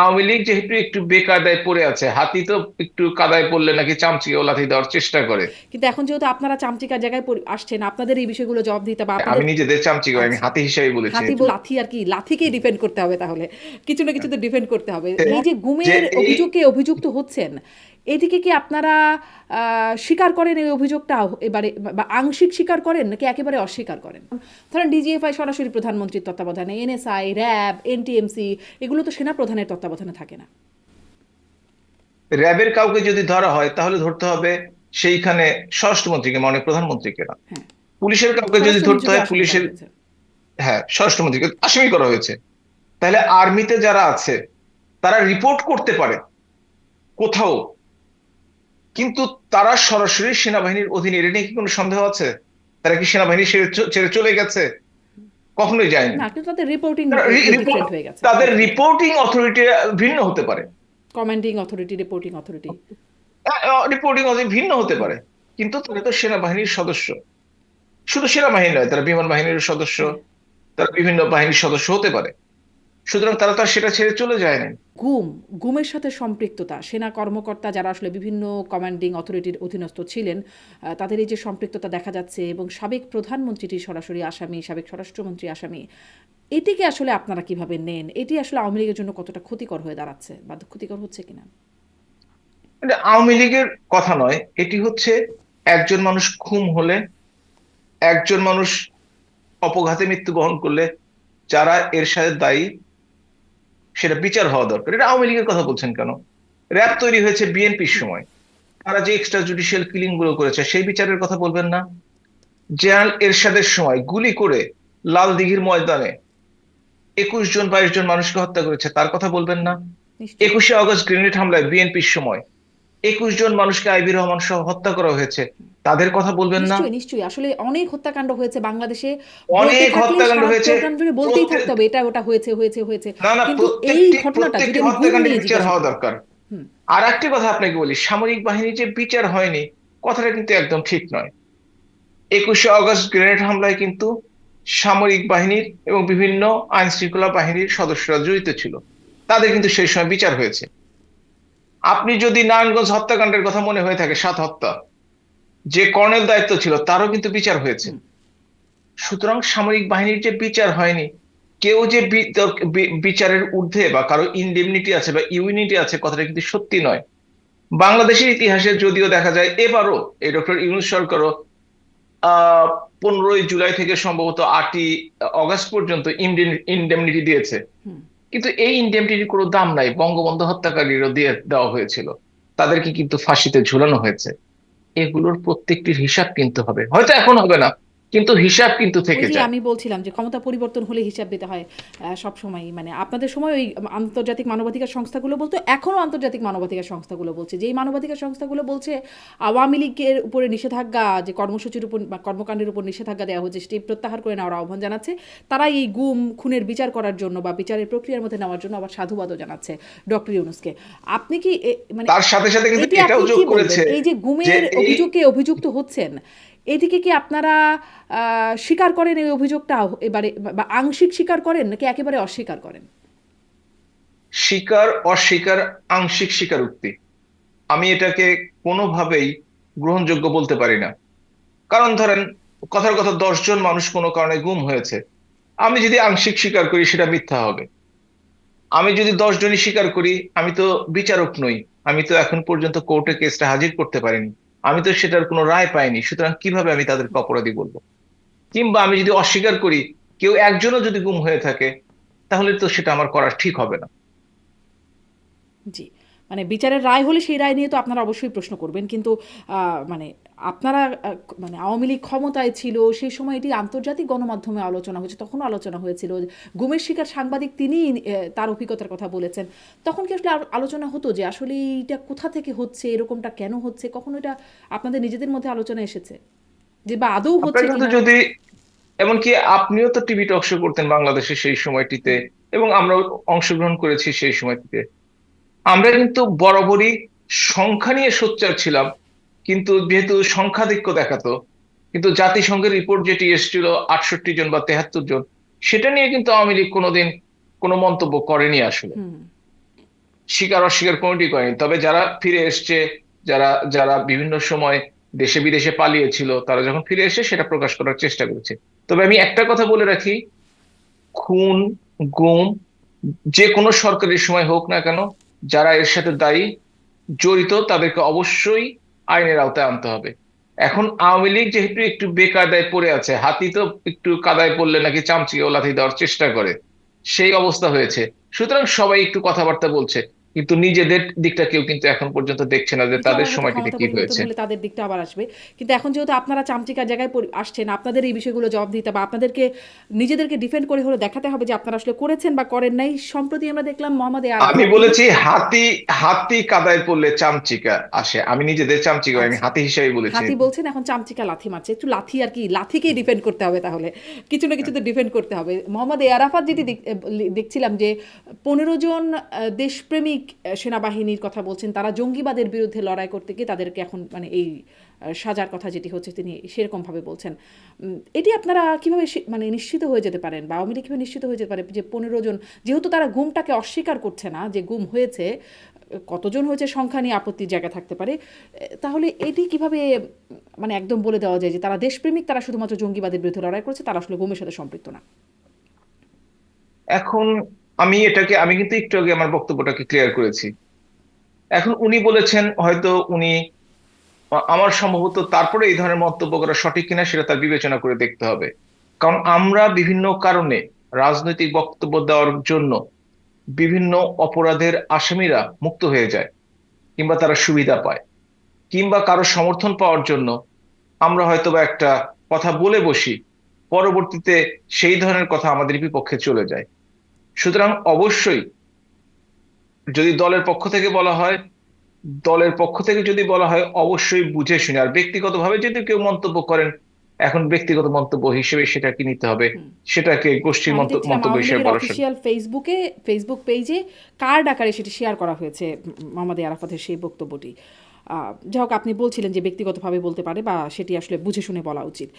আওয়ামী লীগ যেহেতু একটু বেকায়দায় পড়ে আছে হাতি তো একটু কাদায় পড়লে নাকি চামচিকে লাথি দেওয়ার চেষ্টা করে। কিন্তু এখন যেহেতু আপনারা চামচিকার জায়গায় আসছেন আপনাদের এই বিষয়গুলো জবাব দিতে বা আমি নিজেদের চামচিকা আমি। হাতি হিসেবে বলেছি হাতি লাথি আর কি লাথিকেই ডিপেন্ড করতে হবে তাহলে। কিছু না কিছু তো ডিপেন্ড করতে হবে। এই যে গুমের অভিযোগে অভিযুক্ত হচ্ছেন এদিকে কি আপনারা স্বীকার করেন এই অভিযোগটা? এবারে বা আংশিক স্বীকার করেন নাকি একেবারে অস্বীকার করেন? ধরেন ডিজিএফআই সরাসরি প্রধানমন্ত্রীর তত্ত্বাবধানে এনএসআই র্যাব এনটিএমসি এগুলো তো সেনা প্রধানের তত্ত্বাবধানে থাকে না। র্যাবের কাউকে যদি ধরা হয় তাহলে ধরতে হবে সেইখানে স্বরাষ্ট্রমন্ত্রীকে মানে প্রধানমন্ত্রীকে না। হ্যাঁ। পুলিশের কাউকে যদি ধরতে হয় পুলিশের। হ্যাঁ স্বরাষ্ট্রমন্ত্রীকে আসামি করা হয়েছে। তাহলে আর্মিতে যারা আছে তারা রিপোর্ট করতে পারে। কোথাও কিন্তু তারা সরাসরি সেনাবাহিনীর অধীনে এটা নিয়ে কি কোনো সন্দেহ আছে? তারা কি সেনাবাহিনী ছেড়ে চলে গেছে? কখনোই যায়নি। না তাদের রিপোর্টিং তাদের রিপোর্টিং অথরিটি ভিন্ন হতে পারে। Commanding authority reporting authority reporting authority ভিন্ন হতে পারে। কিন্তু তারা তো সেনাবাহিনীর সদস্য। শুধু সেনাবাহিনী নয় তারা বিমান বাহিনীর সদস্য তারা বিভিন্ন বাহিনীর সদস্য হতে পারে। সুতরাং তারা তো সেটা ছেড়ে চলে যায়নি। গুম গুমের সাথে সম্পৃক্ততা সেনা কর্মকর্তা যারা আসলে বিভিন্ন কমান্ডিং অথরিটির অধীনস্থ ছিলেন তাদের এই যে সম্পৃক্ততা দেখা যাচ্ছে এবং সাবেক প্রধানমন্ত্রীটি সরাসরি আসামি সাবেক স্বরাষ্ট্রমন্ত্রী আসামি এটিকে আসলে আপনারা কীভাবে নেন? এটি আসলে আওয়ামী লীগের জন্য কতটা ক্ষতিকর হয়ে দাঁড়াচ্ছে বা ক্ষতিকর হচ্ছে কিনা? আওয়ামী লীগের কথা নয় এটি হচ্ছে একজন মানুষ খুন হলে একজন মানুষ অপঘাতে মৃত্যুবরণ করলে যারা এর সাথে দায়ী সেটা বিচার হওয়া দরকার। এটা আওয়ামী লীগের কথা বলছেন কেন? র্যাব তৈরি হয়েছে বিএনপির সময়। তারা যে এক্সট্রা জুডিশিয়াল কিলিংগুলো করেছে সেই বিচারের কথা বলবেন না। জেনারেল এরশাদের সময় গুলি করে লাল দিঘির ময়দানে একুশ জন বাইশ জন মানুষকে হত্যা করেছে তার কথা বলবেন না। একুশে আগস্ট গ্রেনেড হামলায় বিএনপির সময় একুশ জন মানুষকে আইবি রহমান সহ হত্যা করা হয়েছে। তাদের কথা বলবেন না। নিশ্চয়ই নিশ্চয়ই। আসলে অনেক হত্যাকাণ্ড হয়েছে বাংলাদেশে। অনেক হত্যাকাণ্ড হয়েছে। জুড়ে বলতেই থাকতে হবে এটা ওটা হয়েছে হয়েছে হয়েছে। না না কিন্তু এই প্রত্যেকটি ঘটনাটা যদি হত্যাকাণ্ডের বিচার হওয়া দরকার। আর একটি কথা আপনাকে বলি সামরিক বাহিনীর যে বিচার হয়নি কথাটা কিন্তু একদম ঠিক নয়। একুশে আগস্ট গ্রেনেড হামলায় কিন্তু সামরিক বাহিনীর এবং বিভিন্ন আইন শৃঙ্খলা বাহিনীর সদস্যরা জড়িত ছিল। তাদের কিন্তু সেই সময় বিচার হয়েছে। আপনি যদি নারায়ণগঞ্জ হত্যাকাণ্ডের কথা মনে হয়ে থাকে সাত হত্যা। যে কর্নেল দায়িত্ব ছিল তারও কিন্তু বিচার হয়েছে। সুতরাং সামরিক বাহিনীর যে বিচার হয়নি কেউ যে বিচারের ঊর্ধ্বে বা কারও ইনডেমনিটি আছে বা ইউনিটি আছে কথাটা কিন্তু সত্যি নয়। বাংলাদেশের ইতিহাসে যদিও দেখা যায় এবারও এই ডক্টর ইউনুস সরকারও আহ পনেরোই জুলাই থেকে সম্ভবত আটই অগস্ট পর্যন্ত ইনডেমনিটি দিয়েছে। কিন্তু এই ইনডেমনিটির কোনো দাম নাই বঙ্গবন্ধু হত্যাকারীরও দিয়ে দেওয়া হয়েছিল। তাদেরকে কিন্তু ফাঁসিতে ঝুলানো হয়েছে। এগুলোর প্রত্যেকটির হিসাব কিনতে হবে। হয়তো এখন হবে না। কিন্তু হিসাব কিন্তু থেকে যায়। আমি বলছিলাম যে ক্ষমতা পরিবর্তন হলে হিসাব দিতে হয় সব সময়। মানে আপনাদের সময় ওই আন্তর্জাতিক মানবাধিকার সংস্থাগুলো বলতো এখনও আন্তর্জাতিক মানবাধিকার সংস্থাগুলো বলছে। যেই মানবাধিকার সংস্থাগুলো বলছে আওয়ামী লীগের উপরে নিষেধাজ্ঞা যে কর্মসূচির উপর বা কর্মকাণ্ডের উপর নিষেধাজ্ঞা দেওয়া হচ্ছে সেটি প্রত্যাহার করে নেওয়ার আহ্বান জানাচ্ছে। তারা এই গুম খুনের বিচার করার জন্য বা বিচারের প্রক্রিয়ার মধ্যে নেওয়ার জন্য আবার সাধুবাদও জানাচ্ছে ডক্টর ইউনুসকে। আপনি কি মানে তার সাথে সাথে কিন্তু এটাও যোগ? করেছে এই যে গুমের অভিযোগে অভিযুক্ত হচ্ছেন এদিকে কি আপনারা স্বীকার করেন এই অভিযোগটা? এবারে বা আংশিক স্বীকার করেন নাকি একেবারে অস্বীকার করেন? স্বীকার, অস্বীকার, আংশিক স্বীকারোক্তি। আমি এটাকে কোনোভাবেই গ্রহণযোগ্য বলতে পারি না। কারণ ধরেন, কথার কথা দশজন মানুষ কোনো কারণে গুম হয়েছে। আমি যদি আংশিক স্বীকার করি, সেটা মিথ্যা হবে। আমি যদি দশ জনই স্বীকার করি, আমি তো বিচারক নই। আমি তো এখন পর্যন্ত কোর্টে কেসটা হাজির করতে পারিনি। আমি তো সেটার কোনো রায় পাইনি, সুতরাং কীভাবে আমি তাদেরকে অপরাধী বলব? কিংবা আমি যদি অস্বীকার করি, কেউ একজনও যদি গুম হয়ে থাকে, তাহলে তো সেটা আমার করা ঠিক হবে না। জি। মানে বিচারের রায় হলে সেই রায় নিয়ে তো আপনারা অবশ্যই প্রশ্ন করবেন। কিন্তু আহ, মানে আপনারা মানে আওয়ামী লীগ ক্ষমতায় ছিল সেই সময় এটি আন্তর্জাতিক গণমাধ্যমে আলোচনা হয়েছে তখনও আলোচনা হয়েছিল। গুমের শিকার সাংবাদিক তিনি তার অভিজ্ঞতার কথা বলেছেন। তখন কি আসলে আলোচনা হতো যে আসলে এইটা কোথা থেকে হচ্ছে এরকমটা কেন হচ্ছে? কখনো এটা আপনাদের নিজেদের মধ্যে আলোচনা এসেছে? যে বা আদৌ হচ্ছে কিন্তু যদি এমনকি আপনিও তো টিভি টক শো করতেন বাংলাদেশে সেই সময়টিতে এবং আমরাও অংশগ্রহণ করেছি সেই সময়টিতে। আমরা কিন্তু বরাবরই সংখ্যা নিয়ে সোচ্চার ছিলাম কিন্তু যেহেতু সংখ্যাধিক্য দেখাতো কিন্তু জাতিসংঘের রিপোর্ট যেটি এসেছিল আটষট্টি জন বা তেহাত্তর জন সেটা নিয়ে কিন্তু আওয়ামী লীগ কোনোদিন কোনো মন্তব্য করেনি আসলে। স্বীকার অস্বীকার কোনোটি করেনি। তবে যারা ফিরে এসছে যারা যারা বিভিন্ন সময় দেশে বিদেশে পালিয়েছিল তারা যখন ফিরে এসে সেটা প্রকাশ করার চেষ্টা করেছে। তবে আমি একটা কথা বলে রাখি খুন গুম যে কোনো সরকারি সময় হোক না কেন যারা এর সাথে দায়ী, জড়িত, তাদেরকে অবশ্যই আইনের আওতায় আনতে হবে। এখন আওয়ামী লীগ যেহেতু একটু বেকায়দায় পড়ে আছে, হাতি তো একটু কাদায় পড়লে নাকি চামচিকে লাথি দেওয়ার চেষ্টা করে। সেই অবস্থা হয়েছে। সুতরাং সবাই একটু কথাবার্তা বলছে। কিন্তু নিজেদের দিকটা কেউ কিন্তু এখন পর্যন্ত দেখছে না যে তাদের সময়টিতে কি হয়েছে। তাদের দিকটা আবার আসবে। কিন্তু এখন যেহেতু আপনারা চামচিকার জায়গায় আসছেন আপনাদের এই বিষয়গুলো জবাব দিতে বা আপনাদেরকে নিজেদেরকে ডিফেন্ড করে হলে দেখাতে হবে যে আপনারা আসলে করেছেন বা করেন নাই সম্প্রতি আমরা দেখলাম মোহাম্মদ আমি বলেছি হাতি হাতি কাদায় পড়লে চামচিকা আসে। আমি নিজেদের চামচিকা আমি আচ্ছা। হাতি হিসেবে বলেছি। হাতি বলছেন এখন চামচিকা লাথি মারছে। একটু লাথি আর কি লাথিকেই ডিফেন্ড করতে হবে তাহলে। কিছু না কিছু তো ডিফেন্ড করতে হবে। মোহাম্মদ এ আরাফাত যেটি দেখ- দেখছিলাম যে পনেরো জন দেশপ্রেমিক সেনাবাহিনীর কথা বলছেন, তারা জঙ্গিবাদের বিরুদ্ধে লড়াই করতে গিয়ে তাদেরকে এখন মানে এই সাজার কথা যেটি হচ্ছে তিনি সেরকম ভাবে বলছেন এটি আপনারা কীভাবে মানে নিশ্চিত হয়ে যেতে পারেন বা আওয়ামী লীগ নিশ্চিত হয়ে যেতে পারে যে পনেরো জন, যেহেতু তারা গুমটাকে অস্বীকার করছে না যে গুম হয়েছে, কতজন হয়েছে সংখ্যা নিয়ে আপত্তির জায়গা থাকতে পারে তাহলে এটি কীভাবে মানে একদম বলে দেওয়া যায় যে তারা দেশপ্রেমিক, তারা শুধুমাত্র জঙ্গিবাদের বিরুদ্ধে লড়াই করছে, তারা আসলে গুমের সাথে সম্পৃক্ত না? এখন আমি এটাকে, আমি কিন্তু একটু আগে আমার বক্তব্যটাকে ক্লিয়ার করেছি। এখন উনি বলেছেন হয়তো উনি আমার সম্ভবত তারপরে এই ধরনের মন্তব্য করা সঠিক কিনা সেটা তার বিবেচনা করে দেখতে হবে। কারণ আমরা বিভিন্ন কারণে রাজনৈতিক বক্তব্য দেওয়ার জন্য বিভিন্ন অপরাধের আসামিরা মুক্ত হয়ে যায়, কিংবা তারা সুবিধা পায়, কিংবা কারও সমর্থন পাওয়ার জন্য আমরা হয়তোবা একটা কথা বলে বসি, পরবর্তীতে সেই ধরনের কথা আমাদের বিপক্ষে চলে যায়। সুতরাং অবশ্যই যদি দলের পক্ষ থেকে বলা হয় দলের পক্ষ থেকে যদি বলা হয় অবশ্যই বুঝে শুনে। আর ব্যক্তিগতভাবে যদি কেউ মন্তব্য করেন এখন ব্যক্তিগত মন্তব্য হিসেবে সেটাকে নিতে হবে। সেটাকে গোষ্ঠীর মন্তব্য হিসেবে বড় ফেসবুকে ফেসবুক পেজে কার্ড আকারে সেটি শেয়ার করা হয়েছে মোহাম্মদ আরাফাতের সেই বক্তব্যটি। আহ, যাই হোক আপনি বলছিলেন যে ব্যক্তিগতভাবে বলতে পারে বা সেটি আসলে বুঝে শুনে বলা উচিত।